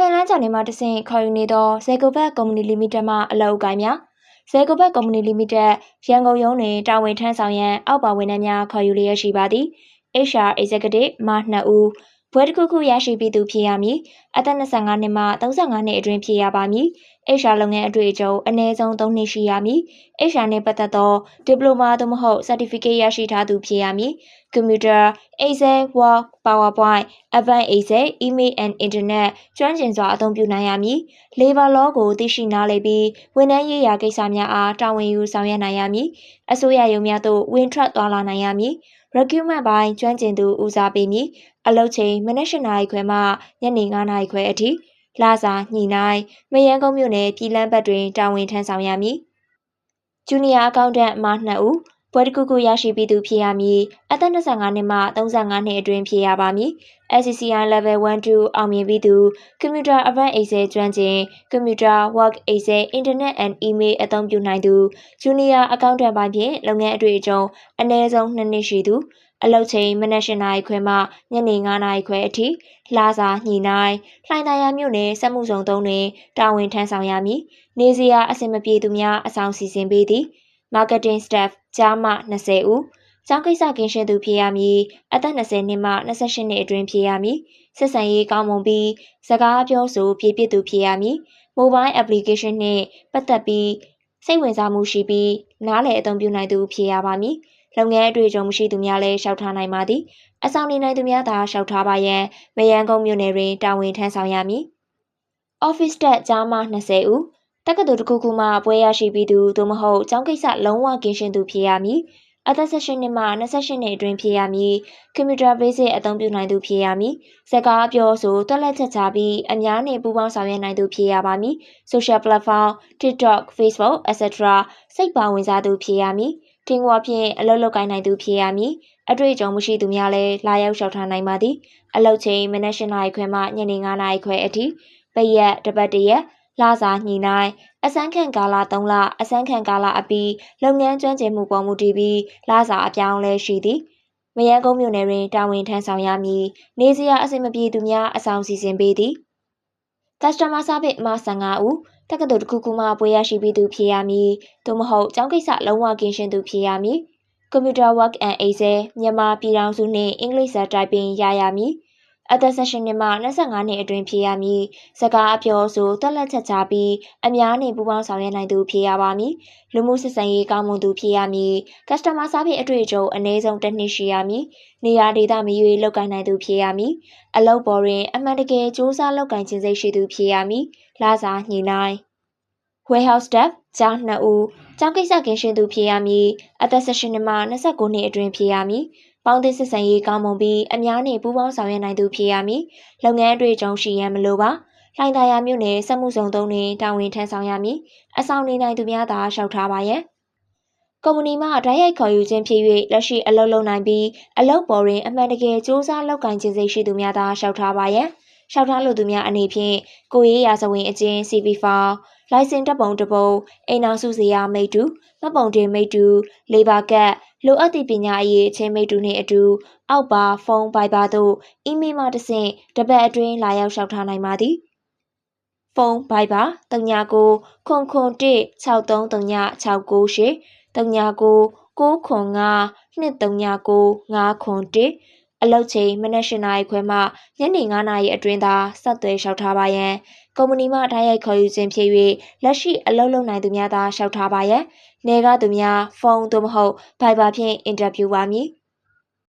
ခွင့်လန်းချန်နေမှတဆင့်ခေါ်ယူနေသောဇေကိုဘက်ကုမ္ပဏီလီမိတက်မှအလုပ်အကိုင်များဇေကိုဘက်ကုမ္ပဏီလီမိတက်ရန်ကုန်ရုံးတွင်တာဝန်ထမ်းဆောင်ရန်အောက်ပါဝန်ထမ်းများခေါ်ယူလျက်ရှိပါသည် HR Executive မှ2ဦးဘွဲတစ်ခုခုရရှိပြီးသူဖြစ်ရမည်အသက်25နှစ်မှ35နှစ်အတွင်းဖြစ်ရပါမည် HR လုပ်ငန်းအတွေ့အကြုံအနည်းဆုံး3နှစ်ရှိရမည် HR နှင့်ပတ်သက်သောဒီပလိုမာသို့မဟုတ် Certificate ရရှိထားသူဖြစ်ရမည် Computer Excel Word PowerPoint Advanced Excel Email and Internet ကျွမ်းကျင်စွာအသုံးပြုနိုင်ရမည် Labor Law ကို သိရှိနားလည်ပြီး ဝန်ထမ်းရေးရာကိစ္စများအား တာဝန်ယူဆောင်ရွက်နိုင်ရမည် အစိုးရရုံးများသို့ ဝင်ထွက်သွားလာနိုင်ရမည် Recruitment ပိုင်းကျွမ်းကျင်သူ ဦးစားပေးမည် အလုပ်ချိန် မနက် ၈ နာရီခွဲမှ ညနေ9နာရီခွဲအထိလာစာညှိနှိုင်းမယန်းကုန်းမြို့နယ်ပြည်လန်းဘက်တွင်တာဝန်ထမ်းဆောင်ရမည်ဂျူနီယာအကောင့်တန့်မှ2ဦးပွဲတစ်ခုခုရရှိပြီးသူဖြစ်ရမည်အသက်25နှစ်မှ35နှစ်အတွင်းဖြစ်ရပါမည် SCCI level 1 2အောင်မြင်ပြီးသူ Computer Advanced Excel ကျွမ်းကျင် Computer Work Excel Internet and Email အသုံးပြုနိုင်သူ Junior Accountant ပိုင်းဖြင့်လုပ်ငန်းအတွေ့အကြုံအနည်းဆုံး2နှစ်ရှိသူ အလုပ်ချိန်မနက်၈နာရီခွဲမှညနေ9နာရီခွဲအထိလာစာညှိနှိုင်းလှိုင်သာယာမြို့နယ်စက်မှုဆောင်သုံးတွင်တာဝန်ထမ်းဆောင်ရမည်နေစရာအဆင်မပြေသူများအဆောင်စီစဉ်ပေးသည် marketing staff ကြားမှ20ဦးကျောင်းကိစ္စကင်းရှင်းသူဖြစ်ရမည်အသက်20နှစ်မှ28နှစ်အတွင်းဖြစ်ရမည်ဆက်ဆံရေးကောင်းမွန်ပြီးစကားပြောဆိုပြည့်ပြည့်သူဖြစ်ရမည် mobile application နှင့်ပတ်သက်ပြီးစိတ်ဝင်စားမှုရှိပြီးနားလည်အသုံးပြုနိုင်သူဖြစ်ရပါမည် လုပ်ငန်းအတွေ့အကြုံမရှိသူများလည်းရှောက်ထားနိုင်ပါသည်အဆောင်နေနိုင်သူများသာရှောက်ထားပါရန်မယန်းကုန်းမြို့နယ်တွင်တာဝန်ထမ်းဆောင်ရမည် office တက်ကြားမှ20ဦးတက္ကသိုလ်တစ်ခုခုမှပွဲရရှိပြီးသူသို့မဟုတ်ကျောင်းကိစ္စလုံးဝကင်းရှင်းသူဖြစ်ရမည်အသက်18နှစ်မှ28နှစ်အတွင်းဖြစ်ရမည်ကွန်ပျူတာ basic အသုံးပြုနိုင်သူဖြစ်ရမည်စကားပြောဆိုတွက်လက်ချက်ချပြီးအများနှင့်ပူးပေါင်းဆောင်ရွက်နိုင်သူဖြစ်ရပါမည် social platform TikTok Facebook etc စိတ်ပါဝင်စားသူဖြစ်ရမည် တင်ဝါဖြင့်အလုပ်လုပ်ကိုင်းနိုင်သူဖြစ်ရမည်အတွေ့အကြုံမရှိသူများလည်းလာရောက်လျှောက်ထားနိုင်ပါသည်အလုပ်ချိန်မနက်၈နာရီခွဲမှညနေ9နာရီခွဲအထိပရက်တပတ်တရက်လာစာညှိနှိုင်းအစမ်းခံကာလ3လအစမ်းခံကာလအပြီးလုပ်ငန်းကျွမ်းကျင်မှုပေါ်မူတည်ပြီးလာစာအပြောင်းလဲရှိသည်မယန်းကုန်းမြို့နယ်တွင်တာဝန်ထမ်းဆောင်ရမည်နေစရာအဆင်မပြေသူများအဆောင်စီစဉ်ပေးသည် customer service အမှ15ဦး တက္ကသိုလ်တစ်ခုခုမှပွဲရရှိပြီးသူဖြစ်ရမည်သို့မဟုတ်ကျောင်းကိစ္စလုံးဝကင်းရှင်းသူဖြစ်ရမည် Computer Work and Excel မြန်မာပြည်ထောင်စုနှင့်အင်္ဂလိပ်စာတိုင်ပင်ရရမည် အသက်16နှစ်မှ25နှစ်အတွင်းဖြစ်ရမည်စကားအပြောဆိုတက်လက်ချက်ချပြီးအများနှင့်ပူးပေါင်းဆောင်ရွက်နိုင်သူဖြစ်ရပါမည်လူမှုဆက်ဆံရေးကောင်းမွန်သူဖြစ်ရမည် customer service အတွေ့အကြုံအနည်းဆုံးတစ်နှစ်ရှိရမည်နေရာဒေသမရွေးလောက်ကိုင်းနိုင်သူဖြစ်ရမည်အလုပ်ပေါ်တွင်အမှန်တကယ်စူးစမ်းလောက်ကိုင်းခြင်းစိတ်ရှိသူဖြစ်ရမည်လာစာညှိနှိုင်း warehouse staff ကြား2ဦးကျောင်းကိစ္စကင်းရှင်းသူဖြစ်ရမည်အသက်18နှစ်မှ29နှစ်အတွင်းဖြစ်ရမည် ပေါင်းသင်းစစ်ဆန်ရေးကောင်းမွန်ပြီးအများနှင့်ပူးပေါင်းဆောင်ရွက်နိုင်သူဖြစ်ရမည်လုပ်ငန်းအတွေ့အကြုံရှိရန်မလိုပါလှိုင်သာယာမြို့နယ်စက်မှုစုံသုံးတွင်တာဝန်ထမ်းဆောင်ရမည်အဆောင်နေနိုင်သူများသာလျှောက်ထားပါရန်ကုမ္ပဏီမှဓာတ်ရိုက်ခေါ်ယူခြင်းဖြစ်၍လက်ရှိအလုပ်လုပ်နိုင်ပြီးအလုပ်ပေါ်တွင်အမှန်တကယ်စ조사လုပ်ကိုင်ခြင်းစိတ်ရှိသူများသာလျှောက်ထားပါရန်လျှောက်ထားလိုသူများအနေဖြင့်ကိုရေးရာဇဝင်အကျဉ်း CV ဖောင် လိုင်စင်တပ်ပုံတပုံအိမ်အောင်စုစရာမိတူမှတ်ပုံတင်မိတူလေဘာကတ်လိုအပ်သည့်ပညာအရေးအချင်းမိတူနှင့်အတူအောက်ပါဖုန်းဘိုင်ဘာတို့အီးမေးလ်မှတဆင့်တပတ်အတွင်းလာရောက်လျှောက်ထားနိုင်ပါသည်ဖုန်းဘိုင်ဘာ39ခွန်ခွန်1 633968 39 9ခွန်5 239 5ခွန်1အလုတ်ချိန်မနက်၈နာရီခွဲမှညနေ9နာရီအတွင်းသာဆက်သွယ်လျှောက်ထားပါရန် ကုမ္ပဏီမှဓာတ်ရိုက်ခေါ်ယူခြင်းဖြစ်၍လက်ရှိအလုပ်လုပ်နိုင်သူများသာလျှောက်ထားပါရန်နေကသူများဖုန်းသို့မဟုတ် Viber ဖြင့်အင်တာဗျူးပါမည်